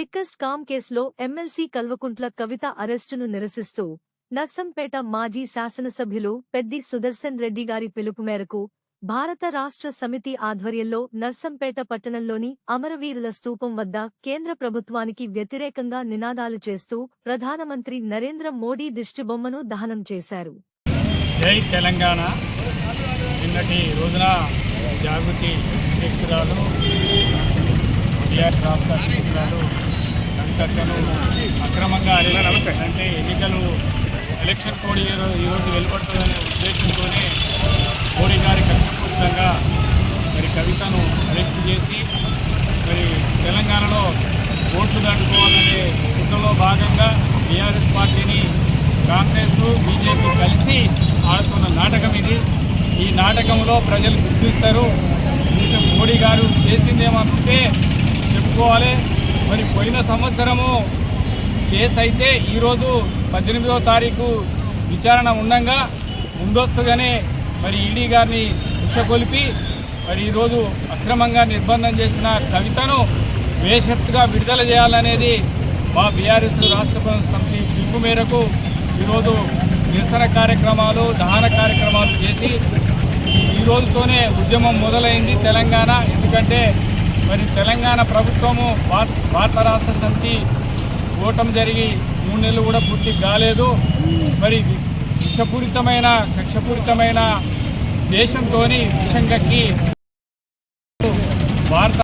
Liquor scam కేసులో MLC Kalvakuntla Kavitha అరెస్టును నిరసిస్తూ నర్సంపేట మాజీ శాసనసభ్యులు పెద్ది సుదర్శన్ రెడ్డి గారి పిలుపు మేరకు భారత రాష్ట్ర సమితి ఆధ్వర్యంలో నర్సంపేట పట్టణంలోని అమరవీరుల స్తూపం వద్ద కేంద్ర ప్రభుత్వానికి వ్యతిరేకంగా నినాదాలు చేస్తూ ప్రధానమంత్రి నరేంద్ర మోడీ దిష్టిబొమ్మను దహనం చేశారు. జై తెలంగాణ. నిన్నటి రోజున జాగృతి అధ్యక్షురాలు టీఆర్ రాష్ట్ర అధ్యక్షురాలు కవితను అక్రమంగా అంటే ఎన్నికలు ఎలక్షన్ కోడ్ ఈ రో- ఈ రోజు వెలువడుతుందనే ఉద్దేశంతోనే మోడీ గారి కక్షపూరితంగా మరి కవితను అరెస్ట్ చేసి మరి తెలంగాణలో ఓట్లు దాటుకోవాలనే కుట్రలో భాగంగా టీఆర్ఎస్ పార్టీని కాంగ్రెస్ బీజేపీ కలిసి ఆడుతున్న నాటకం ఇది. ఈ నాటకంలో ప్రజలు గుర్తిస్తారు. మోడీ గారు చేసిందేమంటే చెప్పుకోవాలి మరి పోయిన సంవత్సరము కేసు అయితే ఈరోజు పద్దెనిమిదవ తారీఖు విచారణ ఉండగా ముందస్తుగానే మరి ఈడీ గారిని ఉషగొలిపి మరి ఈరోజు అక్రమంగా నిర్బంధం చేసిన కవితను బేషత్తుగా విడుదల చేయాలనేది మా బీఆర్ఎస్ రాష్ట్ర సమితి పిలుపు మేరకు ఈరోజు నిరసన కార్యక్రమాలు దహన కార్యక్రమాలు చేసి ఈ రోజుతోనే ఉద్యమం మొదలైంది తెలంగాణ. ఎందుకంటే మరి తెలంగాణ ప్రభుత్వము వార్త రాష్ట్ర సమితి ఓటం జరిగి మూడు నెలలు కూడా పూర్తి కాలేదు. మరి విషపూరితమైన కక్షపూరితమైన దేశంతో విషం కక్కి భారత